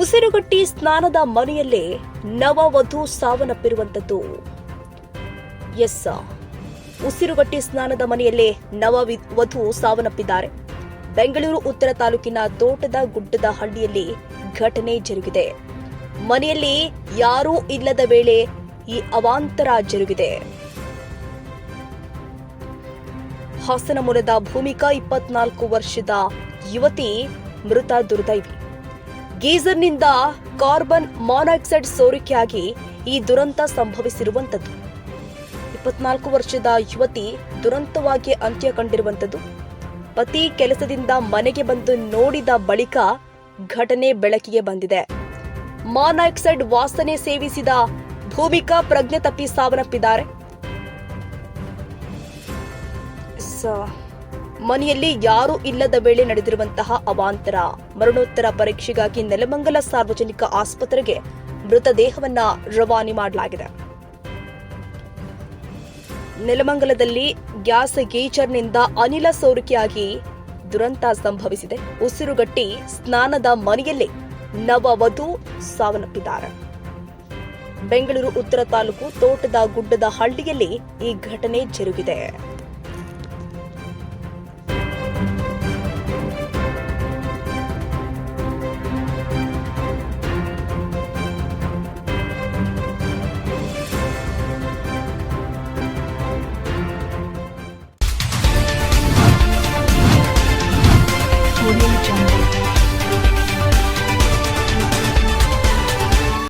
ಉಸಿರುಗಟ್ಟಿ ಸ್ನಾನದ ಮನೆಯಲ್ಲೇ ನವವಧು ಸಾವನ್ನಪ್ಪಿರುವಂಥದ್ದು. ಎಸ್ ಉಸಿರುಗಟ್ಟಿ ಸ್ನಾನದ ಮನೆಯಲ್ಲೇ ನವ ವಧು ಸಾವನ್ನಪ್ಪಿದ್ದಾರೆ. ಬೆಂಗಳೂರು, ಉತ್ತರ ತಾಲೂಕಿನ ತೋಟದ ಗುಡ್ಡದ ಹಳ್ಳಿಯಲ್ಲಿ ಘಟನೆ ಜರುಗಿದೆ. ಮನೆಯಲ್ಲಿ ಯಾರೂ ಇಲ್ಲದ ವೇಳೆ ಈ ಅವಾಂತರ ಜರುಗಿದೆ. ಹಾಸನ ಮೂಲದ ಭೂಮಿಕಾ ಇಪ್ಪತ್ನಾಲ್ಕು ವರ್ಷದ ಯುವತಿ ಮೃತ ದುರ್ದೈವಿ. ಗೀಸರ್ನಿಂದ ಕಾರ್ಬನ್ ಮಾನಾಕ್ಸೈಡ್ ಸೋರಿಕೆಯಾಗಿ ಈ ದುರಂತ ಸಂಭವಿಸಿರುವಂತದ್ದು ಇಪ್ಪತ್ನಾಲ್ಕು ವರ್ಷದ ಯುವತಿ ದುರಂತವಾಗಿ ಅಂತ್ಯ ಕಂಡಿರುವಂತದ್ದು ಪತಿ ಕೆಲಸದಿಂದ ಮನೆಗೆ ಬಂದು ನೋಡಿದ ಬಳಿಕ ಘಟನೆ ಬೆಳಕಿಗೆ ಬಂದಿದೆ. ಮಾನಾಕ್ಸೈಡ್ ವಾಸನೆ ಸೇವಿಸಿದ ಭೂಮಿಕಾ ಪ್ರಜ್ಞೆ ತಪ್ಪಿ ಸಾವನ್ನಪ್ಪಿದ್ದಾರೆ. ಸ- ಮನೆಯಲ್ಲಿ ಯಾರೂ ಇಲ್ಲದ ವೇಳೆ ನಡೆದಿರುವಂತಹ ಅವಾಂತರ. ಮರಣೋತ್ತರ ಪರೀಕ್ಷೆಗಾಗಿ ನೆಲಮಂಗಲ ಸಾರ್ವಜನಿಕ ಆಸ್ಪತ್ರೆಗೆ ಮೃತದೇಹವನ್ನ ರವಾನೆ ಮಾಡಲಾಗಿದೆ. ನೆಲಮಂಗಲದಲ್ಲಿ ಗ್ಯಾಸ್ ಗೀಚರ್ನಿಂದ ಅನಿಲ ಸೋರಿಕೆಯಾಗಿ ದುರಂತ ಸಂಭವಿಸಿದೆ. ಉಸಿರುಗಟ್ಟಿ ಸ್ನಾನದ ಮನೆಯಲ್ಲಿ ನವವಧು ಸಾವನ್ನಪ್ಪಿದ್ದಾರೆ. ಬೆಂಗಳೂರು ಉತ್ತರ ತಾಲೂಕು ತೋಟದ ಗುಡ್ಡದ ಹಳ್ಳಿಯಲ್ಲಿ ಈ ಘಟನೆ ಜರುಗಿದೆ.